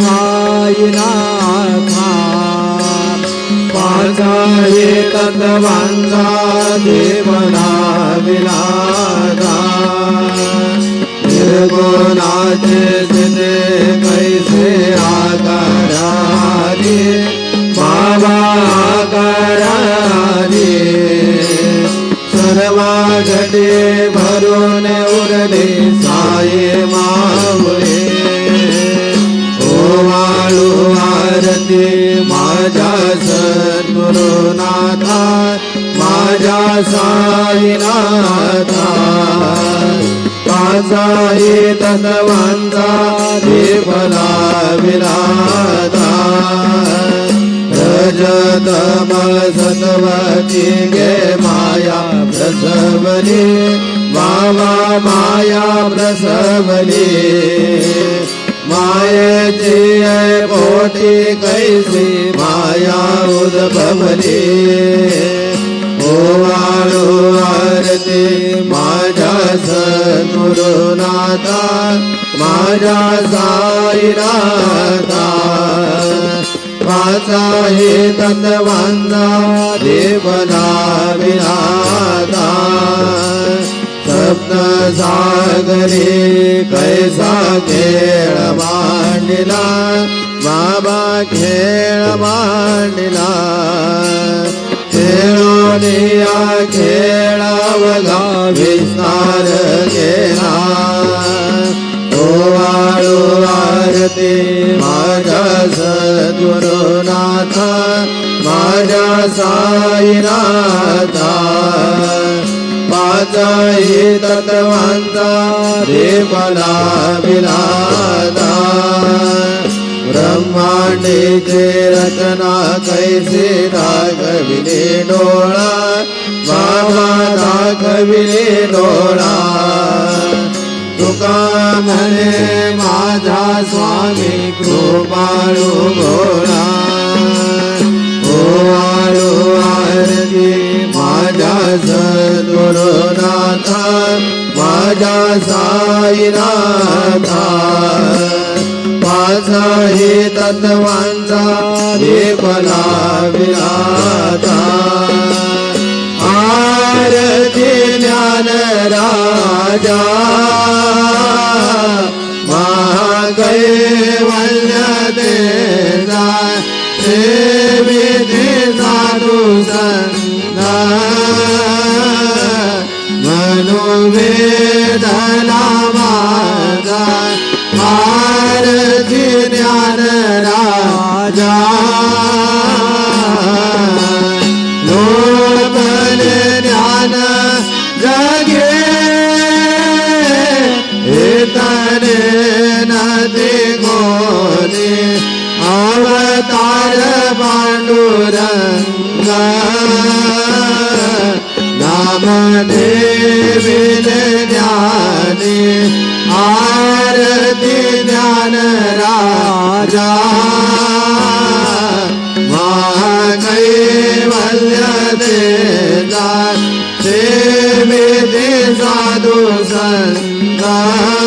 साईनाथा माझा हे देवना विलादा निर्गुणाचे जिने कैसे बाबा आकाराने सर्वा घटे भरून उरले साये दे माझ्या सद्गुरुनाथा माझ्या साईनाथा. माझा हे तत्वांचा देवला विराधा रजतम सतवती गे माया प्रसवली बाबा माया प्रसवली. मायेची पोटी कैसी माया उद्भवली ओ वाळू आरती माझ्या सद्गुरुनाथा माझ्या साईनाथा माझा हे तत्वांचा देवना विनाता सप्त सागरे कैसा खेळ मांडला? बाबा खेळ मांडला. खेळोनिया या खेळावगा विस्तार केला तो वाळू आरती हे तत्वांचा देवला विलादा ब्रह्मांडीचे रचना कैसे दाखविले डोळा? बाबा दाखविले डोळा. तुका म्हणे माझा स्वामी कृपाळू माझा साईनाथा. माझा हे तत्वांचा हे देवला विराता आरती ज्ञान राजा. महाकैवल्य देजा सेविते साधु संगा धना राजा। आरती ज्ञान राजा। कैवल्य देजा सेविते साधु संगा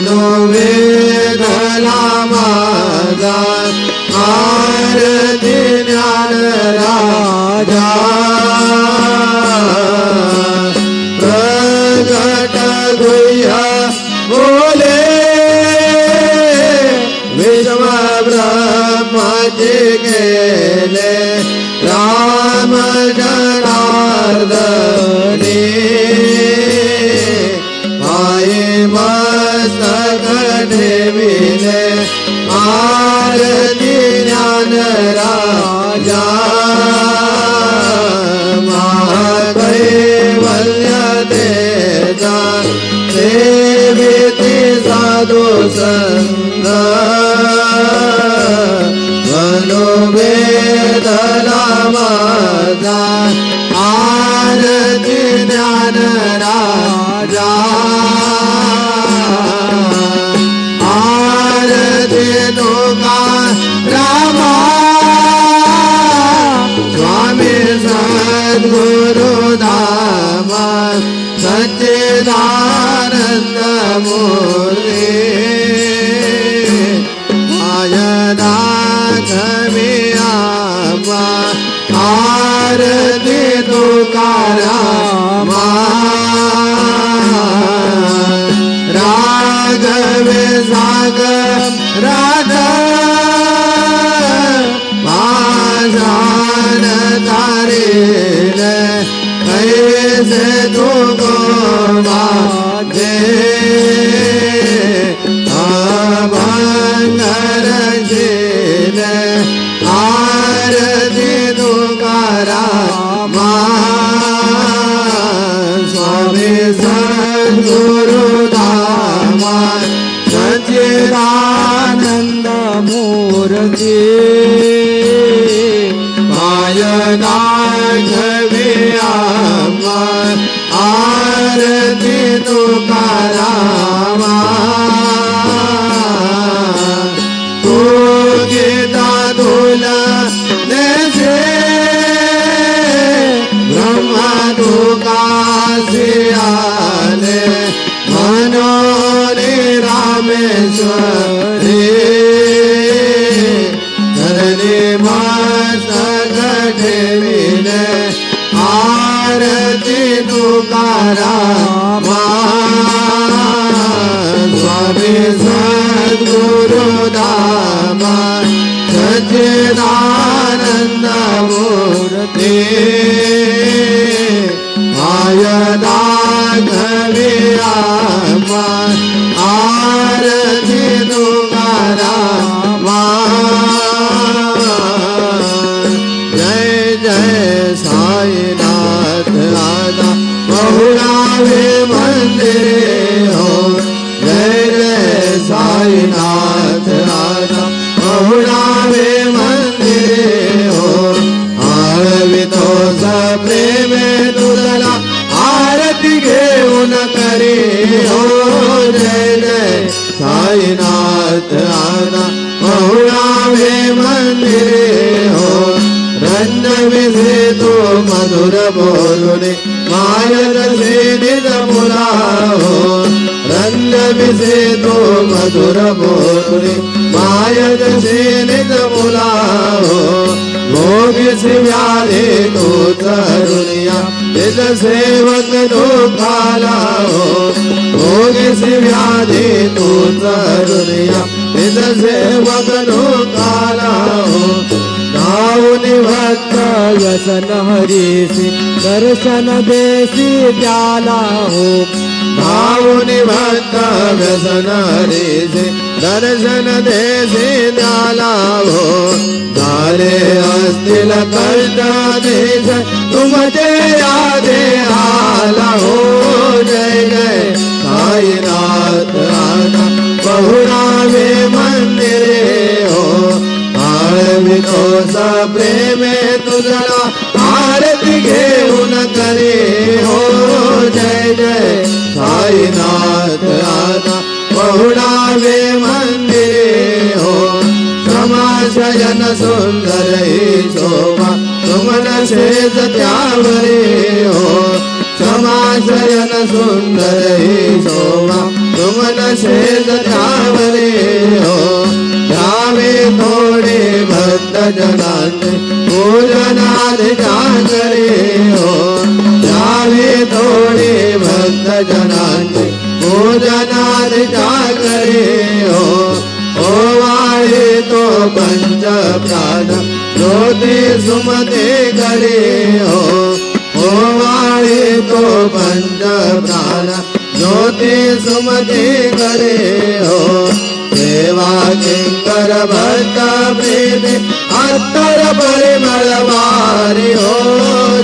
মানবে দলা মোরে Yeah. बोलुने मायद से निज मुला हो रंग विसे तो मधुर बोलुने मायद से निज मुला हो भोग से व्याधे तो तरुनिया निज सेवक तो काला हो भोग से व्याधे तो तरुनिया निज सेवक तो काला हो नावनी भक्त व्यसन हरीसी दर्शन देसी त्याला हो। भावनी भक्त व्यसन हरीसी दर्शन देसी द्याला हो। झाले असतील कष्ट देश तुमचे यादे आला हो। जय जय साईनाथ आना बहुरावे मंदिरे हो। आळवितो सा प्रेमे तुझला आरती घेऊन करे हो जय जय साईनाथ राधा बहुडावे मंदिरे हो समाशयन सुंदर ही शोभा तुमन शेज त्यावरे हो समाशयन सुंदर ही शोभा तुमन शेज त्यावरे हो जावे थोडे भक्त जनांचे पूजनाद जागरे हो। जावे थोडे भक्त जनांचे पूजनाद जागरे हो। ओवाळे तो पंच प्राण। ज्योती सुमते करे हो। ओवाळे तो पंच प्राण। ज्योती सुमते करे हो। सेवा किंकर भक्त प्रीती तर परिमळ मारी हो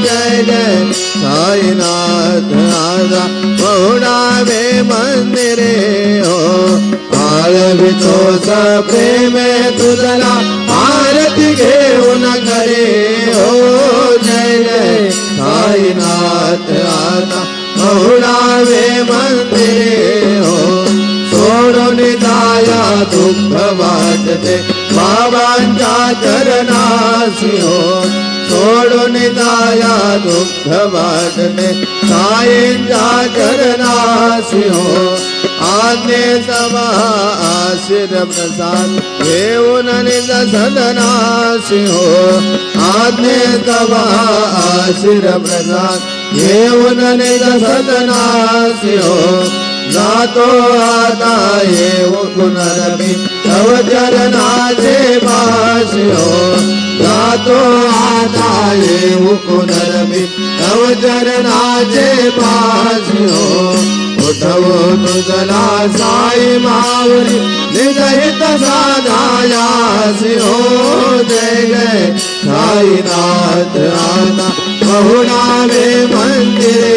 जय जय साईनाथ राजा। पहुडावे मंदिरे हो आळवितो स प्रेमे तुझला आरती घेऊन करे हो जय जय साईनाथ राजा। पहुडावे मंदिरे हो सोडून जाया दुःख बाबांच्या चरणासी हो सोडून जाया दुःख वाटते साईंच्या हो आज्ञेचा आशीर प्रसाद घेऊन निज सदनासी हो आज्ञेचा आशीर प्रसाद घेऊन निज ગાતો હતા એવો ગુણરમી તવ ચરનાચે વાસ્યો ગાતો હતા એવો ગુણરમી તવ ચરનાચે વાસ્યો ઉઠવો તુજલા સાઈ માવરી નિદહિત સાધાયાસ્યો જય જય સાઈનાથ આના બહુડા વે મંદિરે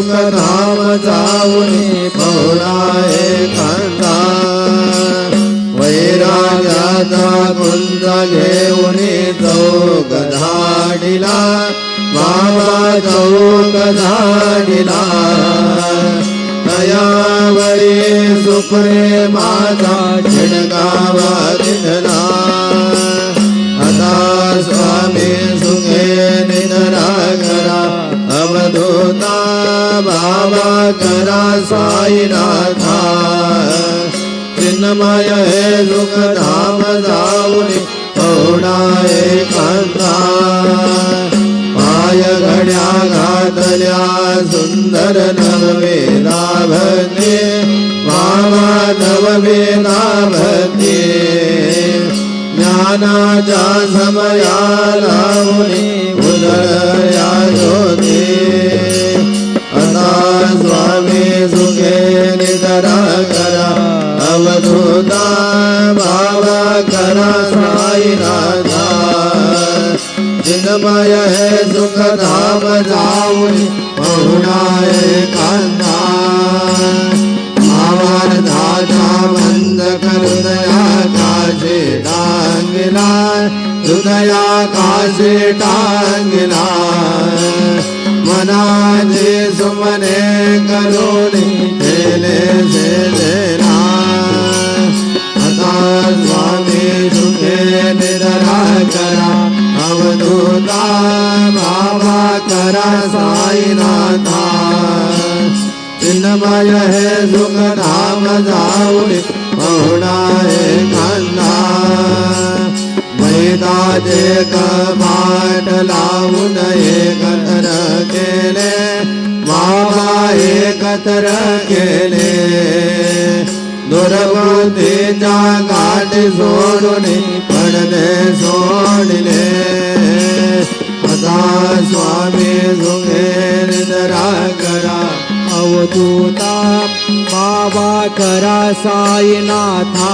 लोक धाम जाऊनी पौराय कांदा वैराजाचा कुंज घेऊनी चौक धाडिला बाबा चौक धाडिला तयावरी सुप्रे माझा छिडकावा दिला बाबा करा साईनाथा चिन्मय हे सुख धाम जाऊनी पौडाय कांता पाय घड्या घातल्या सुंदर नववेदा भते बाबा नववेदा भते ज्ञानाच्या समयाला मुनी चिन्मय है सुख धाम जाऊन पहुणाय कांदा आवार्धाचा बंद हृदया काशे टांगला हृदया काशे टांगला मनाचे सुमने करोनी केले से होता बाबा करा साईनाथा चिन्मय हे सुख धाम जाऊन पहुणाय कांदा मैदाचे कपाट लावून एकत्र केले बाबा एकत्र केले दुर्बुद्धीच्या गाठी सोडून पडदे सोडले आता स्वामी सुखेर दरा करा अवधूता. बाबा करा साईनाथा.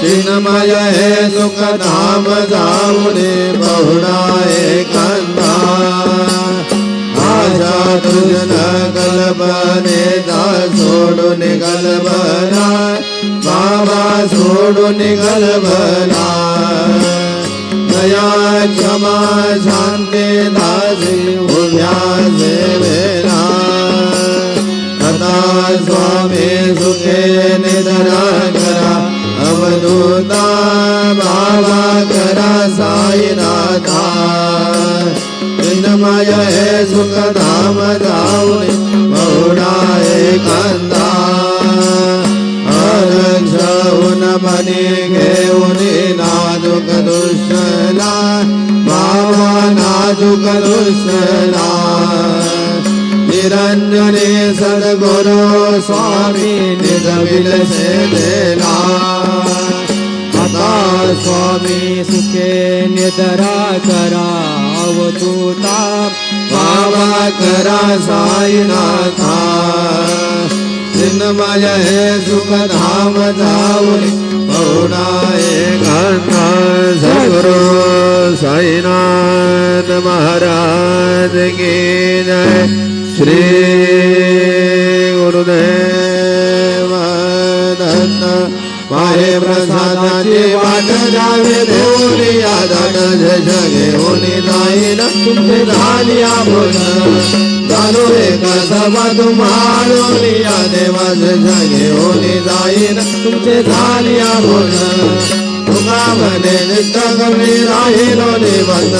चिन्मय हे सुख धाम जाऊने बहुडा कांदा आशा तुझन कल्पने जा सोडून कल्पना बाबा सोडून कल्पना दया क्षमा शांते दासी उभ्या सेवेला कथा स्वामी सुखे निधरा करा अवधूता बाबा करा साईनाथा। चिन्मय हे सुख धाम जाऊन कंदा कांदा आरक्षऊन मने घेऊन नाजुक दुष्ला बाबा नाजुक दुष्ला निरंजने सद्गुरु स्वामी निजविल से देला. स्वामी सुखे निदरा करा अवधूता बाबा करा साईनाथा. चिन्मय हे सुखधाम जाऊन पौडाय कांता साईनाथ महाराज की जय. श्री गुरुदेव माहे प्रसादाची वाट जावे देऊनी यादन जय घेऊन जाईन तुमचे झाली भोजन झालो एक सभा तुम्हाला या देवास घेऊन जाईन तुमचे झाली भोजन तुका म्हणे राहिलो निबंध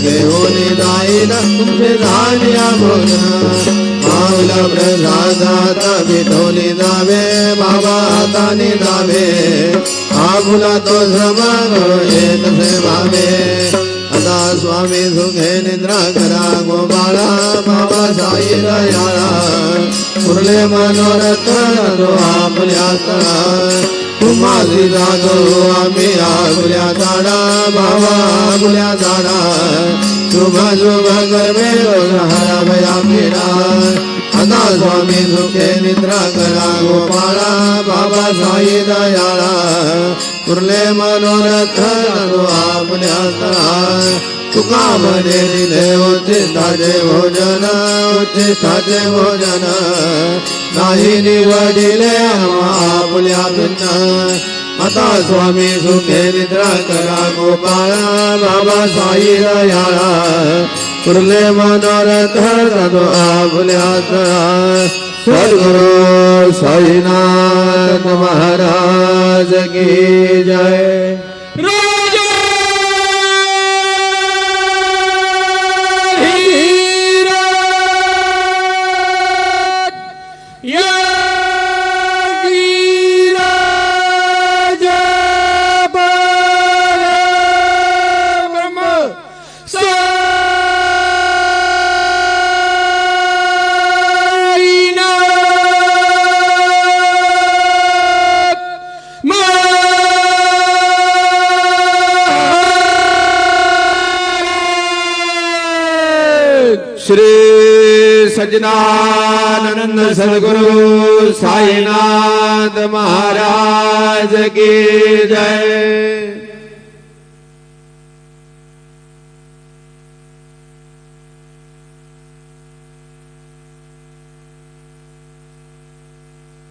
घेऊन जाईन तुमचे झाली भोजन माऊला प्रसादात विठोली जावे बाबा हाताने जावे आगुला तो सभा एक से भावे आता स्वामी सुखे निद्रा करा गोपाळा. बाबा साई दयाळा पुरले मनोरथ आपल्या तळा माझी जागो आम्ही आगुल्या झाडा बाबा आगुल्या झाडा शुभ शुभ गर्भे हरा भया पीडा. आता स्वामी सुखे मित्रा करा गोपाळा बाबा साई दयाळा उरले मनोरथ नो आपल्या तळा तुका म्हणे दिले उच्चिष्टाचे भोजन उच्चिष्टाचे भोजन। नाही निवडिले आपल्या भिन्न आता स्वामी सुखे निद्रा करा गोपाळा बाबा साई दयाळा पुरले मनोर जातो आपल्या सद्गुरु साईनाथ महाराज की जय. श्री सजनानंद सद्गुरु साईनाथ महाराज की जय।